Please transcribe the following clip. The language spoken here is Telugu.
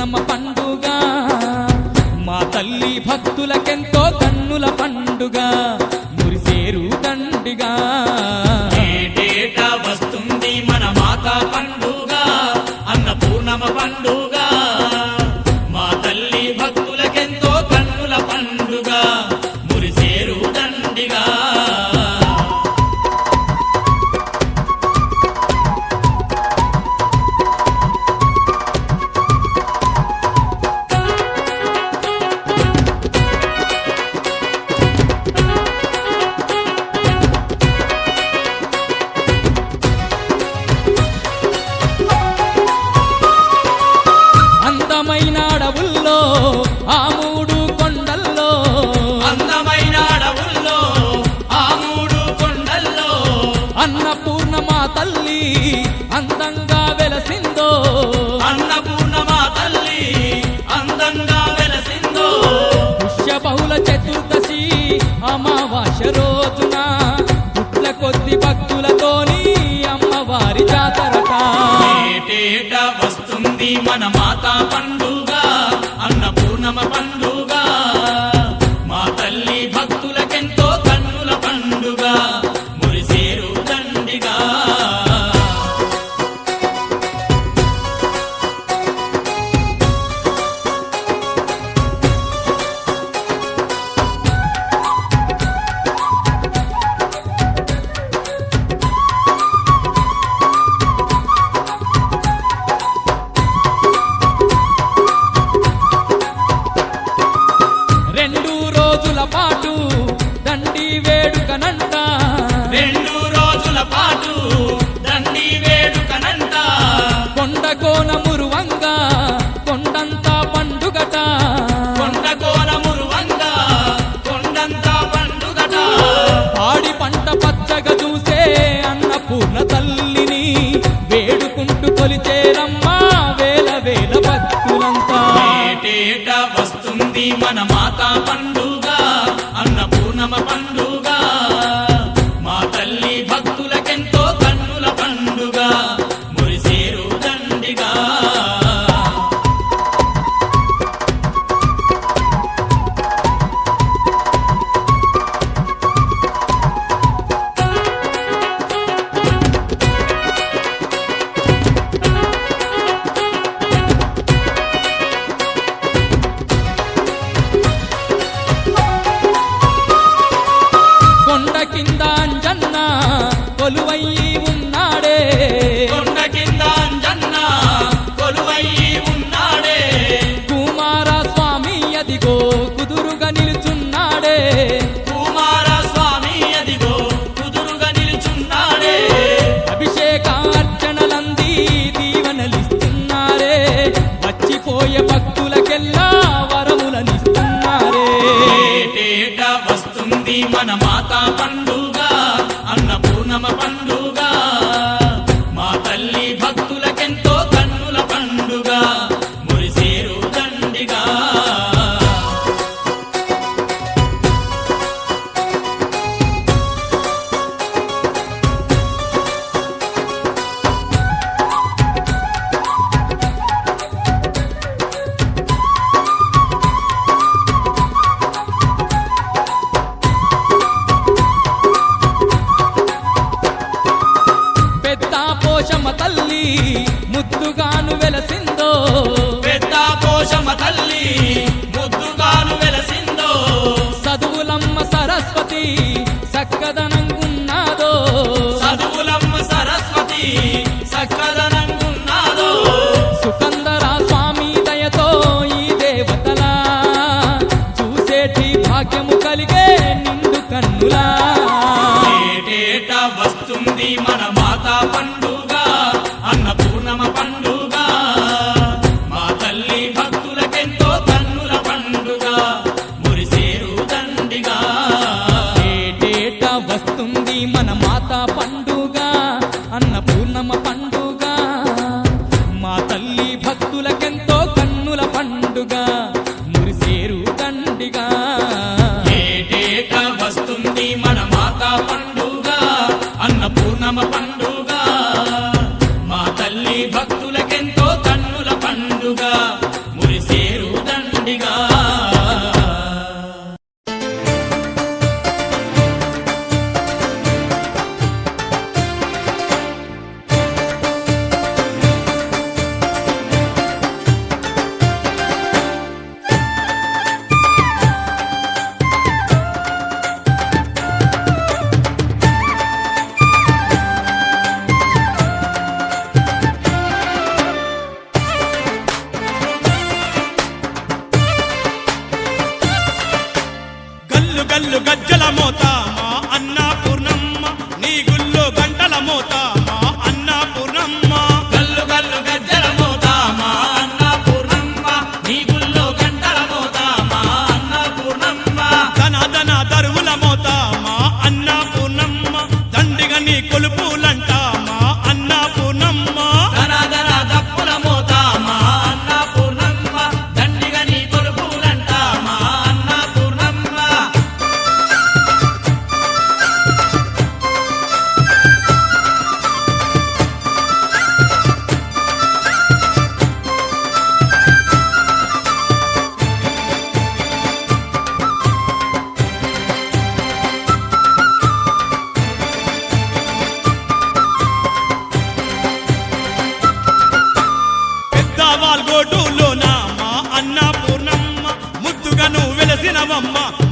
కన్నమ్మ పండుగ. మా తల్లి భక్తులకెంతో కన్నుల పండుగ. మురిసేరు దండిగా వస్తుంది మన మాతా పండుగ. అన్నపూర్ణమ పండుగ. మా తల్లి అందంగా వెలసిందో? అన్నపూర్ణమా తల్లి అందంగా వెలసిందో? పుష్య బహుళ చతుర్దశి అమావాస్య రోజున పుట్ల కొద్ది భక్తులతోని అమ్మవారి జాతరట. వస్తుంది మన మాతా పండుగ అన్నపూర్ణమ పండుగ. పాటు దండి వేడుకనంట రెండు రోజుల పాటు దండి వేడుకనంట కొండ కోన మురువంగా కొండంతా పండుగట. కొండ కోనమురువంగా కొండంతా పండుగట. పాడి పంట పచ్చగా చూసే అన్నపూర్ణ తల్లిని వేడుకుంటూ కొలిచేరమ్మా వేల వేల భక్తులంతా. వస్తుంది మన మాతా పండుగ మన మాతా పండుగ అన్నపూర్ణమ పండుగ. వెలసిందో పెద్ద పోషమ తల్లి కళ్ళు గజ్జల మోత. నువ్వు